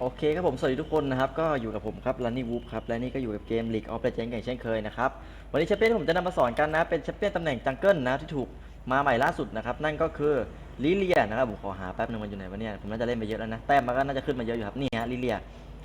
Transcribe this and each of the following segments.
โอเคครับผมสวัสดีทุกคนนะครับก็อยู่กับผมครับ Running Whoop ครับและนี่ก็อยู่กับเกม League of Legends อย่างเช่นเคยนะครับวันนี้แชมเปี้ยนที่ผมจะนำมาสอนกันนะเป็นแชมเปี้ยนตำแหน่งจังเกิลนะที่ถูกมาใหม่ล่าสุดนะครับนั่นก็คือลิเลียนะครับผมขอหาแป๊บนึงมันอยู่ไหนวะเนี่ยผมน่าจะเล่นไปเยอะแล้วนะแต้มมันก็น่าจะขึ้นมาเยอะอยู่ครับนี่ฮะลิเลีย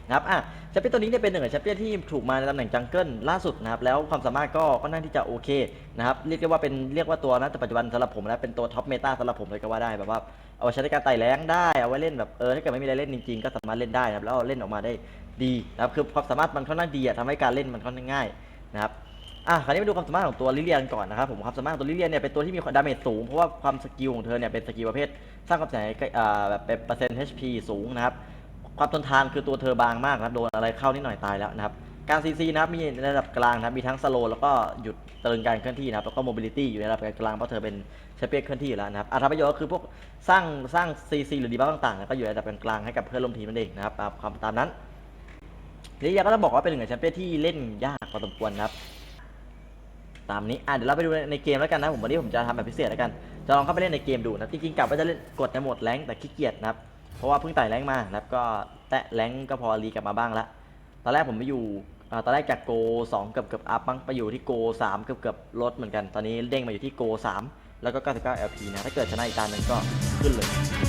นะครับอะแชมเปี้ยนตัวนี้เนี่ยเป็นหนึ่งในแชมเปี้ยนที่ถูกมาในตำแหน่งจังเกิลล่าสุดนะครับแล้วความสามารถก็ค่อนข้างที่จะโอเคนะครับเรียกได้ว่าเป็นเรียกว่าตัวนะแต่ปัจจุบันสำหรับผมนะเป็นตัวท็อปเมตาสำหรับผมเลยก็ว่าได้แบบว่าเอาไว้ใช้ในการไต่แรงได้เอาไว้เล่นแบบเออถ้าเกิดไม่มีอะไรเล่นจริงๆก็สามารถเล่นได้นะครับแล้วเล่นออกมาได้ดีนะครับคือความสามารถมันค่อนข้างดีอะทำให้การเล่นมันค่อนข้างง่ายนะครับอะคราวนี้มาดูความสามารถของตัวลิเลียนก่อนนะครับผมความสามารถตัวลิเลียนเนี่ยเป็นตัวที่มีดาเมจสูงเพราะว่าความสกิลของเธอเนี่ยเป็นสกิลประเภทสร้างความเสียหายแบบเป็นเปอร์เซ็นต์ HP สูงนะครับ ความทนทานคือตัวเธอบางมากนะครับโดนอะไรเข้านิดหน่อยตายแล้วนะครับการซีซีนะครับมีในระดับกลางนะครับมีทั้งสโลแล้วก็หยุดเตือนการเคลื่อนที่นะครับแล้วก็โมบิลิตี้อยู่ในระดับกลางเพราะเธอเป็นแชมเปี้ยนเคลื่อนที่อยู่แล้วนะครับอัตราประโยชน์ก็คือพวกสร้างสร้างซีซีหรือดีบัฟต่างๆนะก็อยู่ในระดับกลางให้กับเพื่อนร่วมทีมนั่นเองนะครับตามความตามนั้นทีนี้ยาก็ต้องบอกว่าเป็นหนึ่งในแชมเปี้ยนที่เล่นยากพอสมควรนะครับตามนี้อะเดี๋ยวเราไปดูในเกมแล้วกันนะผมวันนี้ผมจะทำแบบพิเศษแล้วกันจะลองเข้าไปเล่นในเกมดูนะจริงๆกลับว่าจะเล่นกดในโหมดแรงแต่ขี้เกียจนะครับ ราะว่าเพิ่งไต่แรงมาแล้วก็แตะแรงก็พอรีกลับมาบ้างละตอนแรกผมไปอยู่ตอนแรกจากโก2เกือบเกือบอัพบ้างไปอยู่ที่โก3เกือบเกือบลดเหมือนกัน ตอนนี้เด้งมาอยู่ที่โก3แล้วก็ 99 LP นะ ถ้าเกิดชนะอีกตาหนึ่งก็ขึ้นเลย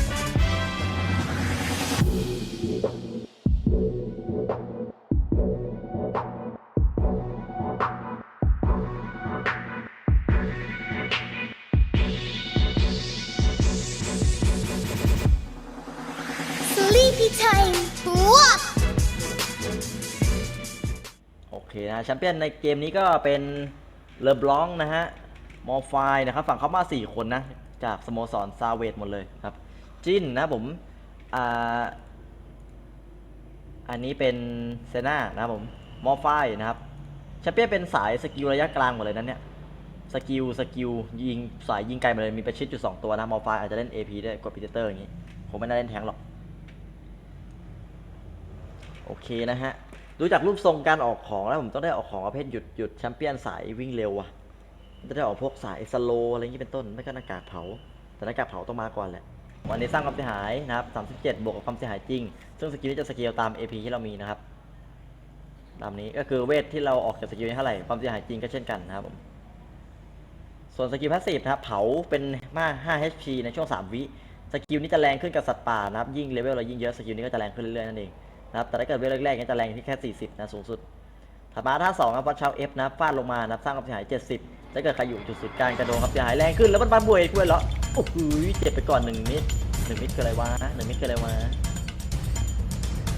Sleepy time. What? โอเคนะแชมเปี้ยนในเกมนี้ก็เป็นเลอบลองนะฮะ มอร์ไฟนะครับ ฝั่งเข้ามา 4 คนนะ จากสโมสรซาเวตหมดเลยครับ จินนะผม อ่า อันนี้เป็นเซนานะผม มอร์ไฟนะครับแชมเปี้ยนเป็นสายสกิลระยะกลางหมดเลยนั้นเนี่ยสกิลสกิลยิงสายยิงไกลหมดเลยมีประชิดอยู่2ตัวนะมอร์ไฟอาจจะเล่น AP ด้กดพิเตอร์อย่างงี้ ผมไม่ได้เล่นแทงหรอก โอเคนะฮะ ดูจากรูปทรงการออกของแล้วผมต้องได้ออกของประเภทหยุดหยุดแชมเปี้ยนสายวิ่งเร็วอะจะได้ออกพวกสายสโลอะไรอย่างนี้เป็นต้นไม่ก็หน้ากากเผา แต่หน้ากากเผาต้องมาก่อนแหละ วันนี้สร้างความเสียหายนะครับ37 บวกกับความเสียหายจริง ซึ่งสกิลนี้จะสเกลตาม AP ที่เรามีนะครับ ตามนี้ก็คือเวทที่เราออกจากสกิลนี้เท่าไหร่ความเสียหายจริงก็เช่นกันนะครับผมส่วนสกิลพาสซีฟนะครับเผาเป็นมาก5 HP ในช่วง 3 วิสกิลนี้จะแรงขึ้นกับสัตว์ป่านะครับยิ่งเลเวลเรายิ่งเยอะสกิลนี้ก็จะแรงขึ้นเรื่อยๆนั่นเอง นะครับแต่ถ้าเกิดเวลแรกๆเนี่ยจะแรงที่แค่ 40 นะสูงสุดถัดมาท่า2ครับวัดเชาเอฟนะฟาดลงมานะครับสร้างความเสียหาย 70 ถ้าเกิดใครอยู่จุดสุดกลางกระโดดความเสียหายแรงขึ้นแล้วมันบานบวยด้วยเหรอโอ้โหเจ็บไปก่อนหนึ่งมิดหนึ่งมิดคืออะไรวะหนึ่งมิดคืออะไรวะ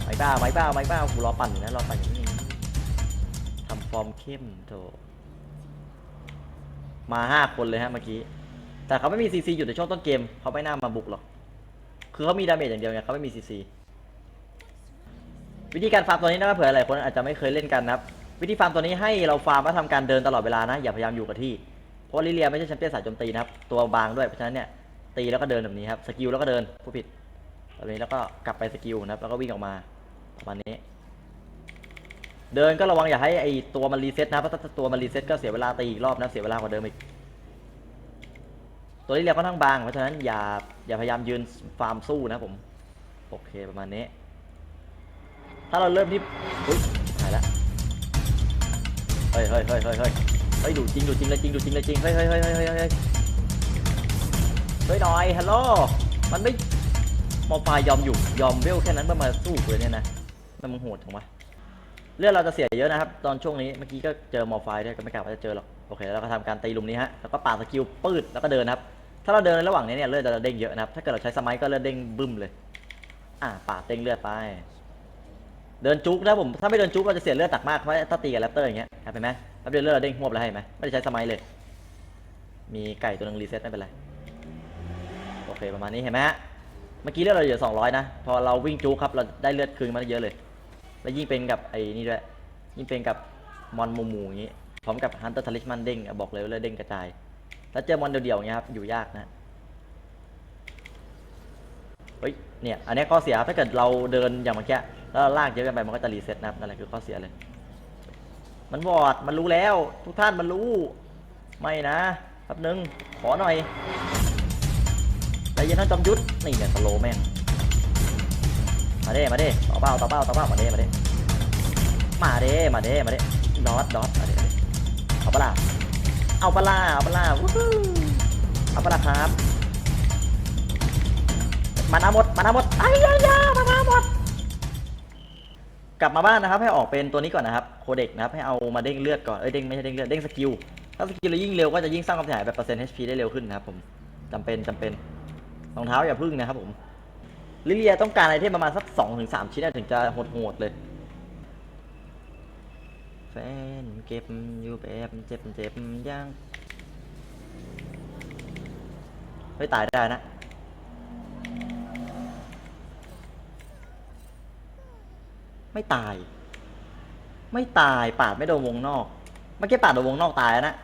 ไม้บ้าไม้บ้าไม้บ้ากูรอปั่นอยู่นะรอปั่นอยู่นี่ทำฟอร์มเข้มโถมาห้าคนเลยฮะเมื่อกี้ แต่เขาไม่มีซีซีอยู่ในช่วงต้นเกมเขาไม่น่ามาบุกหรอก คือเขามีดาเมจอย่างเดียวไงเขาไม่มีซีซี วิธีการฟาร์มตัวนี้นะครับเผื่อหลายคนอาจจะไม่เคยเล่นกันนะครับ วิธีฟาร์มตัวนี้ให้เราฟาร์มแล้วทำการเดินตลอดเวลานะ อย่าพยายามอยู่กับที่ เพราะลิเลียไม่ใช่แชมเปี้ยนสายโจมตีนะครับ ตัวบางด้วย เพราะฉะนั้นเนี่ยตีแล้วก็เดินแบบนี้ครับ สกิลแล้วก็เดินผู้ผิดแบบนี้แล้วก็กลับไปสกิลนะครับ แล้วก็วิ่งออกมาประมาณนี้ เดินก็ระวังอย่าให้ไอตัวมันรีเซ็ตนะ เพราะถ้าตัวมันรีเซ็ตก็เสียเวลาตีอีกรอบนะ เสียเวลากว่าเดิมอีก ตัวลิเลียค่อนข้งบาง เพราะฉะนั้นอย่าอย่าพยายามยืนฟาร์มสู้นะผม โอเคประมาณนี้ ถ้าเราเริ่มที่อุ้ยหายละเฮ้ยเฮ้ยเฮ้ยเฮ้ยเฮ้ยเฮ้ดูจริงดูจริงเลยจริงดูจริงเลยจริงเฮ้ยเฮ้ยเฮ้ยเฮ้ยเฮ้ยเหน่อยฮัลโหลมันไม่มอปลายยอมอยู่ยอมเวลแค่นั้นเพื่อมาสู้เลยเนี่ยนะมันมึงโหดจังวะเลือดเราจะเสียเยอะนะครับ ตอนช่วงนี้เมื่อกี้ก็เจอมอฟายด้วยก็ไม่กล้าว่าจะเจอหรอกโอเคแล้วเราก็ทำการตีลุมนี้ฮะแล้วก็ป่าสกิลปืดแล้วก็เดินครับ ถ้าเราเดินในระหว่างนี้เนี่ยเลือดจะเด้งเยอะนะครับถ้าเกิดเราใช้สมัยก็เลือดเด้งบึ้มเลย อ่าปาเด้งเลือดไป เดินจุกนะผมถ้าไม่เดินจุกเราจะเสียเลือดตักมากเพราะถ้าตีกับแรปเตอร์อย่างเงี้ยเห็นไหมแป๊บเดียวเลือดเราเด้งหวบแล้วเห็นไหมไม่ได้ใช้สมัยเลย มีไก่ตัวหนึงรีเซ็ตไม่เป็นไรโอเคประมาณนี้เห็นไหมฮะเมื่อกี้เลือดเราเหลือ200นะพอเราวิ่งจุกครับเราได้เลือดคืนมาเยอะเลย แล้วยิ่งเป็นกับไอ้นี่ด้วยยิ่งเป็นกับมอนมูมูอย่างงี้พร้อมกับฮันเตอร์ทลิชมันเด้งบอกเลยว่าเลือดเด้งกระจายถ้าเจอมอนเดียวๆอย่างเงี้ยครับอยู่ยากนะเฮ้ย เนี่ยอันนี้ข้อเสียครับถ้าเกิดเราเดินอย่างเมื่อกี้แล้วเราลากเยอะเกินไปมันก็จะรีเซ็ตนะครับนั่นแหละคือข้อเสียเลย มันบอดมันรู้แล้ว ทุกท่านมันรู้ ไม่นะแป๊บนึงขอหน่อยใจเย็นนะจอมยุทธนี่เนี่ยสโลแม่งมาเด้มาเด้ต่อเป้าต่อเป้าต่อเป้ามาเด้มาเด้มาเด้มาเด้มาเด้ดอทดอทมาเด้มาเด้เอาปล่ะเอาปล่ะเอาปล่ะวู้ฮู้เอาปล่ะครับ มานาหมดมานาหมดไอ้ยายามานาหมด กลับมาบ้านนะครับ ให้ออกเป็นตัวนี้ก่อนนะครับโคเด็กนะครับให้เอามาเด้งเลือดก่อนเอ้ยเด้งไม่ใช่เด้งเลือดเด้งสกิลถ้าสกิลเรายิ่งเร็วก็จะยิ่งสร้างความเสียหายแบบเปอร์เซ็นต์ HP ได้เร็วขึ้นนะครับผมจำเป็นจำเป็นรองเท้าอย่าพึ่งนะครับผมลิเลียต้องการไอเทมประมาณสักสองถึงสามชิ้นนะถึงจะโหดๆเลยแฟนเก็บอยู่แบบเจ็บเจ็บยังเฮ้ยตายได้นะ ไม่ตาย ไม่ตายปาดไม่โดนวงนอก เมื่อกี้ปาดโดนวงนอกตายแล้วนะ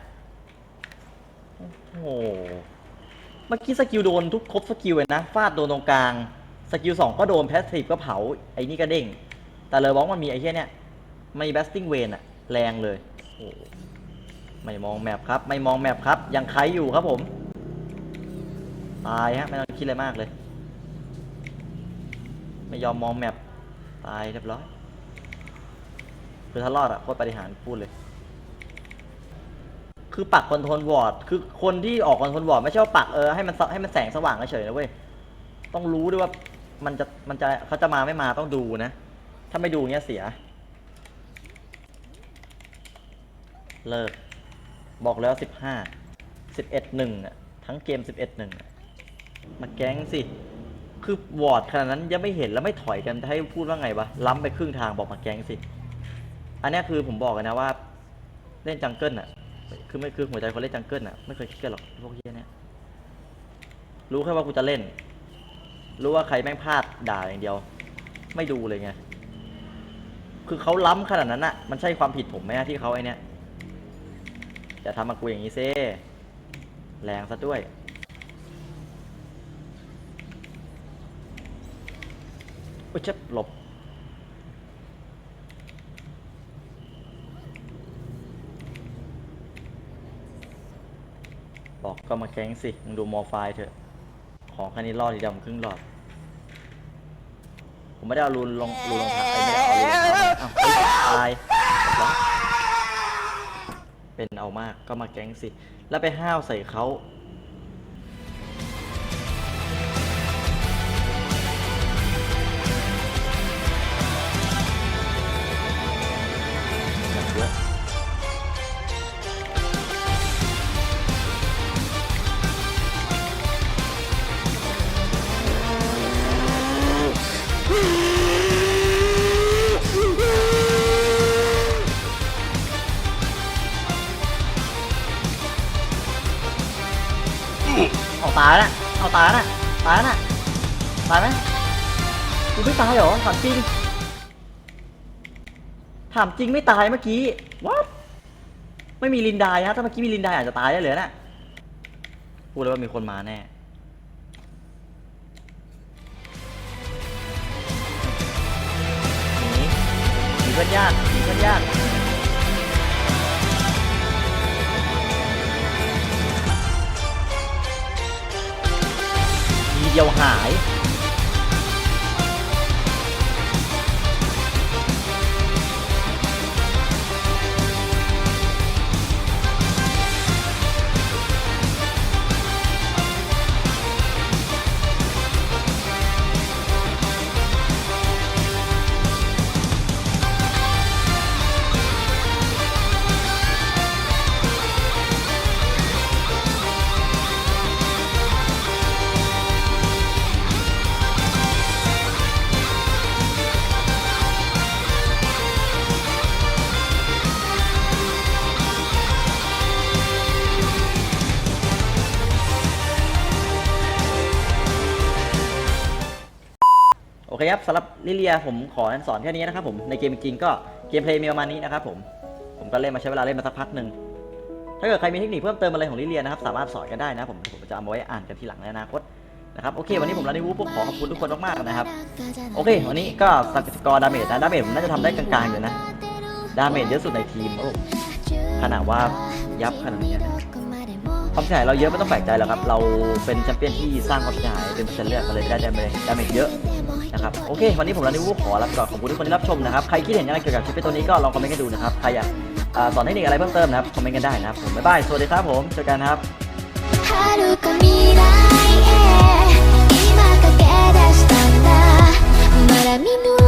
โอ้โห เมื่อกี้สกิลโดนทุกครบสกิลเลยนะ ฟาดโดนตรงกลาง สกิลสองก็โดนแพสซีฟก็เผา ไอ้นี่ก็เด้ง แต่เลยบอกมันมีไอ้เหี้ยเนี่ยไม่แบสติ้งเวนอะแรงเลย โอ้ไม่มองแมปครับ ไม่มองแมปครับ ยังไคอยู่ครับผม ตายฮะ ไม่ต้องคิดอะไรมากเลย ไม่ยอมมองแมปตายเรียบร้อย คือถ้ารอดอะโคตรปฏิหารย์พูดเลย คือปักคอนโทรลวอร์ดคือคนที่ออกคอนโทรลวอร์ดไม่ใช่ว่าปักเออให้มันสให้มันแสงสว่างเฉยๆนะเว้ยต้องรู้ด้วยว่ามันจะมันจะเขาจะมาไม่มาต้องดูนะ ถ้าไม่ดูเนี้ยเสีย เลิก บอกแล้วสิบห้าสิบเอ็ดหนึ่งอะทั้งเกมสิบเอ็ดหนึ่งมาแก๊งสิคือวอร์ดขนาดนั้นยังไม่เห็นแล้วไม่ถอยกันจะให้พูดว่าไงวะล้ำไปครึ่งทางบอกมาแก๊งสิ อันเนี้ยคือผมบอกเลยนะว่า เล่นจังเกิลอะ คือไม่คือหัวใจคนเล่นจังเกิลอะไม่เคยคิดกันหรอกพวกเฮียเนี้ยรู้แค่ว่ากูจะเล่น รู้ว่าใครแม่งพลาดด่าอย่างเดียว ไม่ดูเลยไงคือเขาล้ำขนาดนั้นอะมันใช่ความผิดผมไหมที่เขาไอเนี้ยอย่าทำมากูอย่างนี้เซ่แรงซะด้วยอุ้ยเจ็บหลบ บอกก็มาแก๊งสิ มึงดูมอไฟเถอะ ของคันนี้รอดดีดำครึ่งหลอด ผมไม่ได้เอารูนลงรูนลงเท้าไอ้ไม่ได้เอารูนรองเท้ามาอ้าเฮ้ยตายเรียบร้อยเป็นเอามากก็มาแก๊งสิ แล้วไปห้าวใส่เขาายแล้วเอาตายน่ะตายน่ะตายไหมกูไม่ตายเหรอถามจริงถามจริงไม่ตายเมื่อกี้วัดไม่มีลินดายฮะถ้าเมื่อกี้มีลินดายอาจจะตายได้เลยนะพูดเลยว่ามีคนมาแน่หนีหนีเพื่อนยากหนีเพื่อนยาก เดียวหาย เคครับสำหรับลิเลียผมขอสอนแค่นี้นะครับผมในเกมจริงก็เกมเพลย์มีประมาณนี้นะครับผมผมก็เล่นมาใช้เวลาเล่นมาสักพักหนึ่งถ้าเกิดใครมีเทคนิคเพิ่มเติมอะไรของลิเลียนะครับสามารถสอนกันได้นะผมผมจะเอาไว้อ่านกันทีหลังในอนาคตนะครับโอเควันนี้ผมลานิวูปุ๊บขอขอบคุณทุกคนมากๆนะครับโอเควันนี้ก็สกอร์ดาเมจนะดาเมจผมน่าจะทำได้กลางๆอยู่นะดาเมจเยอะสุดในทีมโอ้ขนาดว่ายับขนาดนี้ ความเสียหายเราเยอะไม่ต้องแปลกใจหรอกครับ เราเป็นแชมเปี้ยนที่สร้างความเสียหายเป็นเปอเซนเลือดก็เลยได้ไดาเมจด้ไมจเยอะนะครับโอเค วันนี้ผมรันนี่วูขอลาไปก่อนขอบคุณทุกคนที่รับชมนะครับใครคิดเห็นยังไงเกี่ยวกับคลิปตัวนี้ก็ลองคอมเมนต์กันดูนะครับใครอยากสอนเทเนิคอะไรเพิ่มเติมนะครับคอมเมนต์กันได้นะครับผมบ๊ายบายสวัสดีครับผมเจอกันครับ見ぬ